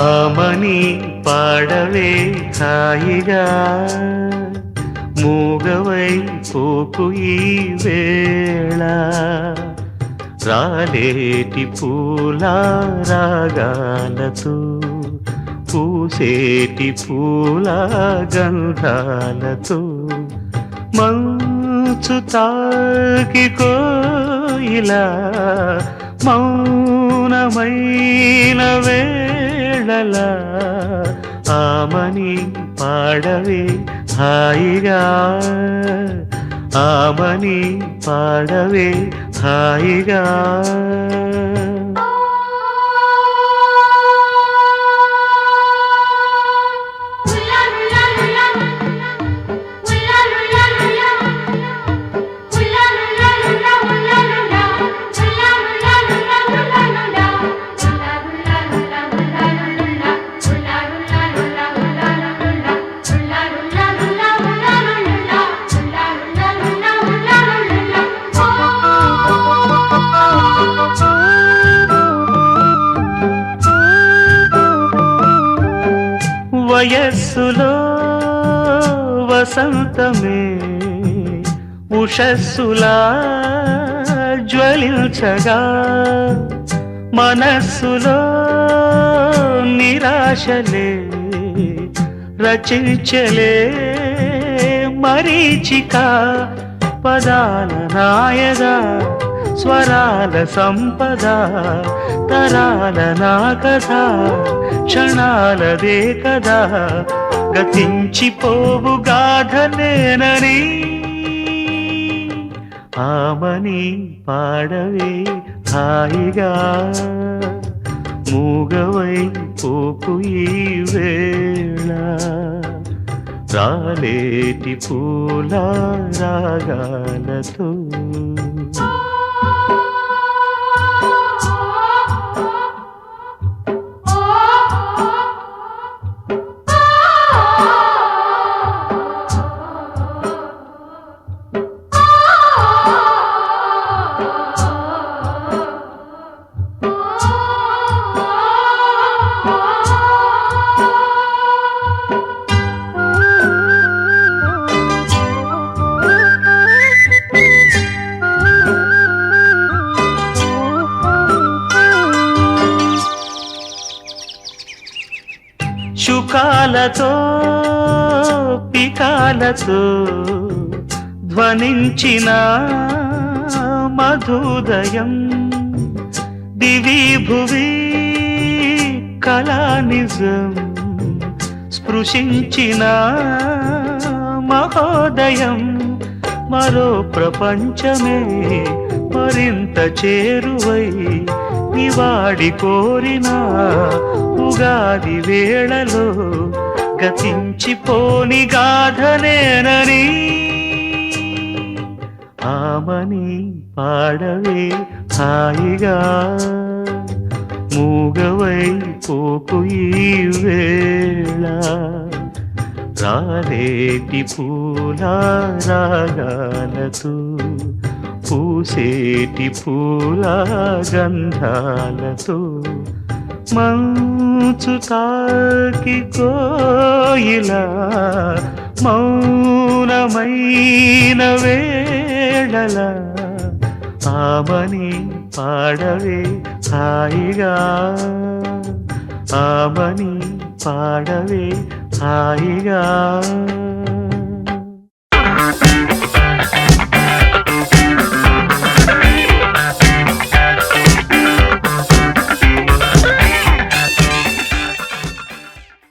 ఆమని పాడవే హాయిగా మూగవై పోకు ఈ వేళ. రాలేటి పూల రాగాలతో పూసేటి పూల గంధాలతో మంచు తాకి కోయిలా మౌనమైన వేళల ఆమని పాడవే హాయిగా. ఆమని పాడవే హాయిగా. వయస్సులో వసంతమే ఉషస్సులా జ్వలించగా మనస్సులో నిరాశలే రచించలే మరీచిక పదాల నాయగా స్వరాల సంపద తరాల నా కథ క్షణాలదే కదా. గతించిపోవు గాథనేనని ఆమని పాడవే హాయిగా. మూగవై పోకు ఈ వేళ. రాలేటి పూల రాగాలతో పికాలతో పికాలతో ధ్వనించిన మధుదయం. దివి భువి కళానిజం స్పృశించిన మహోదయం. మరో ప్రపంచమే మరింత చేరువై నివాడి కోరినా ఉగాది వేళలో గతించిపోని గాథనేనని ఆమని పాడవే హాయిగా మూగవై పోకు ఈ వేళ. రాలేటి పూల రాగాలతో పూసేటి పూల గంధాలతో మంచు తాకి కోయిలా మౌనమైన వేళల ఆమని పాడవే హాయిగా. ఆమని పాడవే హాయిగా.